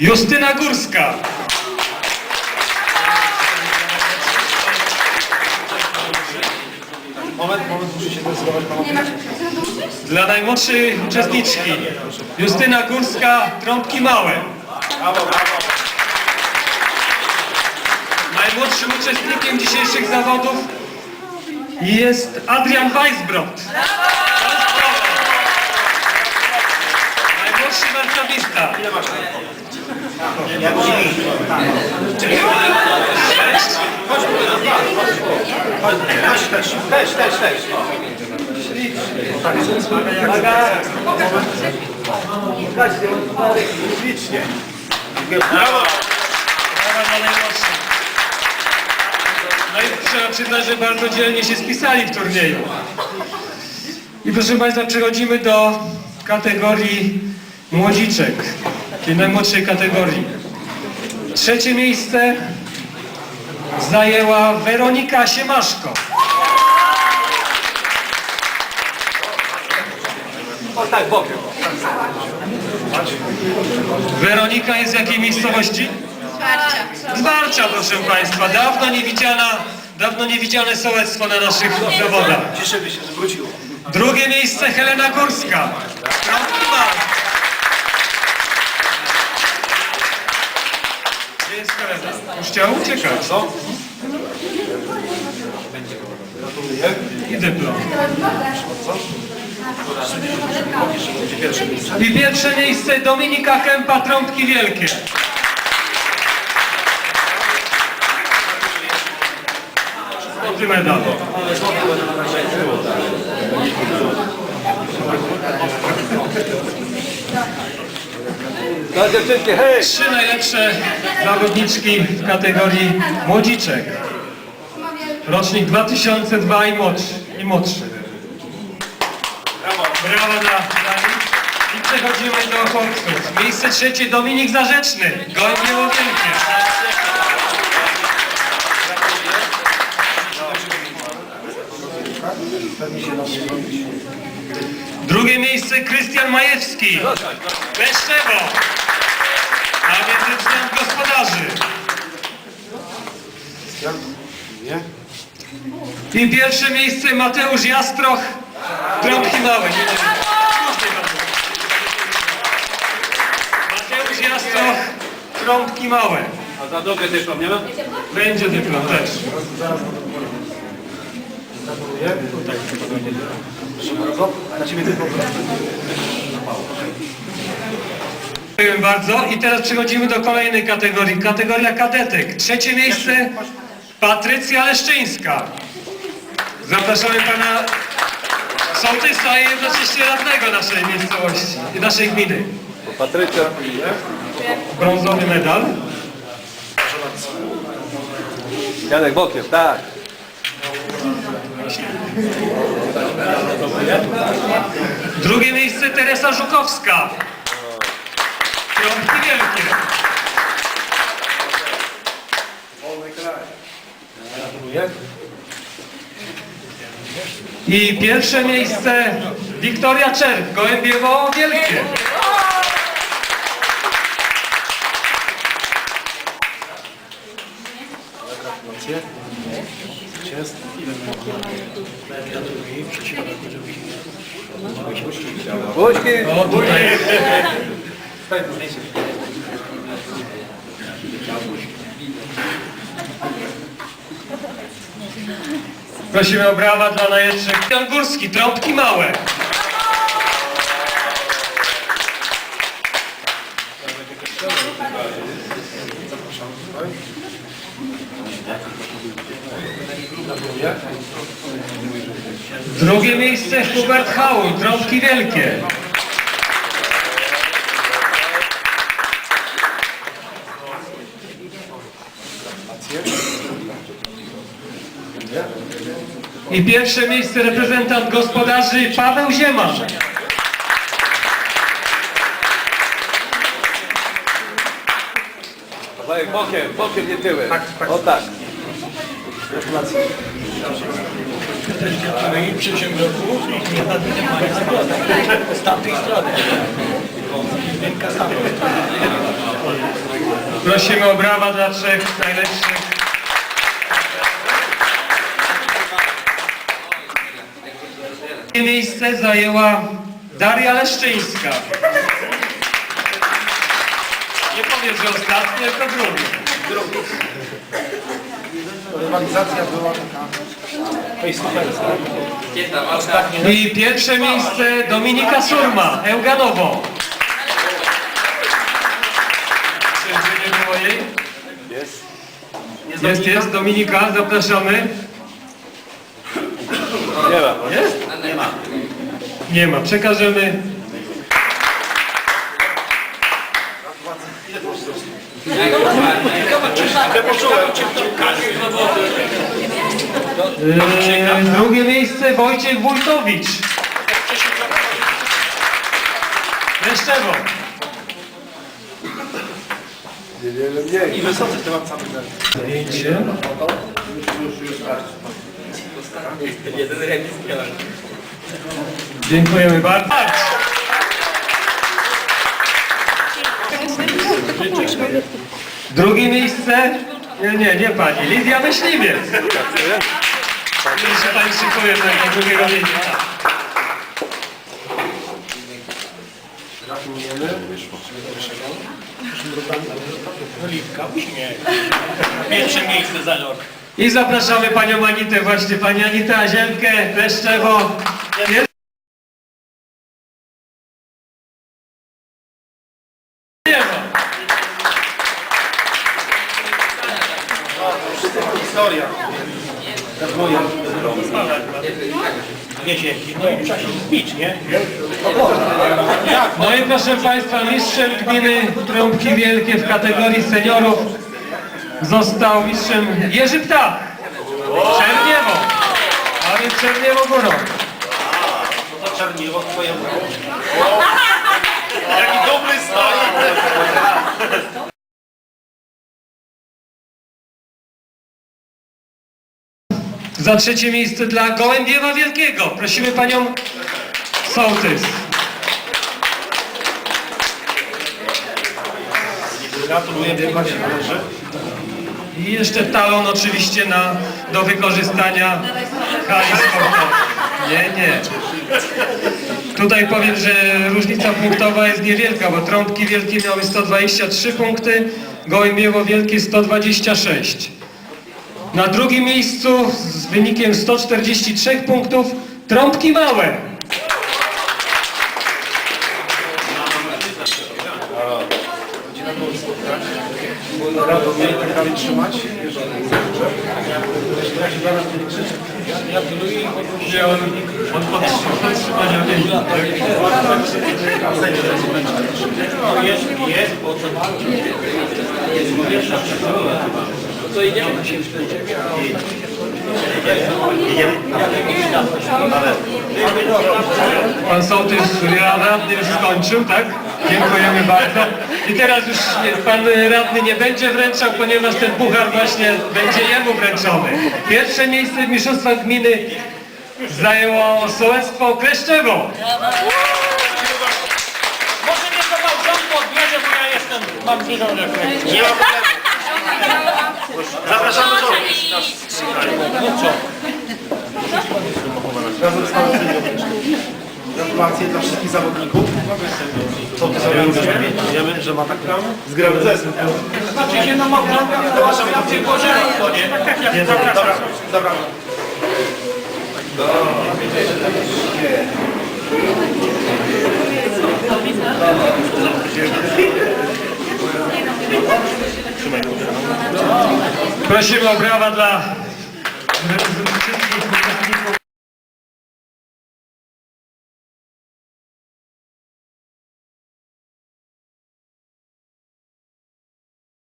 Justyna Górska. Moment, moment, muszę się zdecydować. Dla najmłodszej uczestniczki Justyna Górska, trąbki małe. Brawo, brawo. Najmłodszym uczestnikiem dzisiejszych zawodów jest Adrian Weisbrot. Marszałista. Ile masz lat? Ja muszę iść. Chodź, chodź, chodź, też, też, też, też. Ślicznie. Brawo. Brawa dla najmłodszych. No i trzeba przyznać, że bardzo dzielnie się spisali w turnieju. I proszę Państwa, przechodzimy do kategorii młodziczek, tej najmłodszej kategorii. Trzecie miejsce zajęła Weronika Siemaszko. O tak, bokiem. Weronika jest z jakiej miejscowości? Z Barcia, proszę Państwa. Dawno niewidziana, dawno niewidziane sołectwo na naszych zawodach. Cieszę się, że wróciło. Drugie miejsce Helena Górska. Trąbki Już chciała uciekać. Co? I dyplom. Gdzie pierwsze miejsce? I pierwsze miejsce Dominika Kępa, Trąbki Wielkie. Złoty medal. Hej! Trzy najlepsze zawodniczki w kategorii młodziczek. Rocznik 2002 i młodszy. I młodszy. Brawo. Brawa dla, dla nich. I przechodzimy do chłopców. Miejsce trzecie Dominik Zarzeczny. Nas zrobić. Drugie miejsce Krystian Majewski. Beszczewo. Wzgląd gospodarzy. Nie? I pierwsze miejsce Mateusz Jastroch. Trąbki małe. Mateusz Jastroch. Trąbki małe. A za też mam, nie ma? Będzie dyplom też. Gratuluję. Tutaj spokojnie. Proszę bardzo. Na ciebie tylko Dziękuję bardzo. I teraz przechodzimy do kolejnej kategorii. Kategoria kadetek. Trzecie miejsce Patrycja Leszczyńska. Zapraszamy pana sołtysa i jednocześnie radnego naszej miejscowości i naszej gminy. Patrycja. Brązowy medal. Janek bokiem, tak. Drugie miejsce Teresa Żukowska. Piątki wielkie. Gratuluję. I pierwsze miejsce Wiktoria Czerw. Gołębiewo Wielkie. Gratulacje. Zdjęcie. Prosimy o brawa dla najlepszych. Jan Górski, trąbki małe. Drugie miejsce Hubert Haul, trąbki wielkie. I pierwsze miejsce reprezentant gospodarzy Paweł Zieman. Wajek, bokiem, bokiem, nie tyłem. Tak, tak. O tak. Gratulacje. I w przyszłym roku nie dadzimy Państwa z tamtej strony. Prosimy o brawa dla trzech najlepszych. Miejsce zajęła Daria Leszczyńska. Nie powiem, że ostatnie, tylko drugie. Rywalizacja była taka face. I pierwsze miejsce Dominika Surma, Euganowo. Czy nie było jej? Jest. Jest, jest, Dominika, zapraszamy. Nie ma. Jest? Nie ma. Przekażemy. Eee, drugie miejsce Wojciech Wójtowicz. Leszczewo. I wysocy ty mam cały ten. Zdjęcie. Dziękujemy bardzo. Drugie miejsce? Nie, nie, nie pani. Lidia Myśliwiec. Się pani szykuje do drugiego miejsca. Oliwka, uśmiech. Pierwsze miejsce za rok. I zapraszamy panią Anitę, właśnie pani Anitę Azielkę, Kleszczewo. Nie ma. Historia. Nie? No i proszę Państwa, mistrzem gminy Trąbki Wielkie w kategorii seniorów został mistrzem Jerzy Ptak. Czerniewo. A więc Czerniewo górą. Jaki dobry. Za trzecie miejsce dla Gołębiewa Wielkiego. Prosimy Panią Sołtys. Gratuluję, się należy. I jeszcze talon oczywiście na, do wykorzystania hali sportowej. Nie, nie. Tutaj powiem, że różnica punktowa jest niewielka, bo trąbki wielkie miały 123 punkty, gołębiewo wielkie 126. Na drugim miejscu z wynikiem 143 punktów trąbki małe. Radomię i tak dalej trzymać. Ja się zaraz nie krzyczę. Podtrzymania Jest, jest? Pan sołtys radny już skończył, tak? Dziękujemy bardzo. I teraz już pan radny nie będzie wręczał, ponieważ ten puchar właśnie będzie jemu wręczony. Pierwsze miejsce w mistrzostwach gminy zajęło sołectwo Kleszczewo. Może mnie to małżonko odbierze, bo ja jestem, mam dużą refleksję. Nie ma problemu. Zapraszamy do No Gratulacje dla wszystkich zawodników. Co ty sobie lubisz? Wiemy, że ma tak zgrany zespół. Znaczy się na małżonkę, zapraszam na tylko żelazko, nie? Tak jak ja Dobra, dobra. Prosimy o brawa dla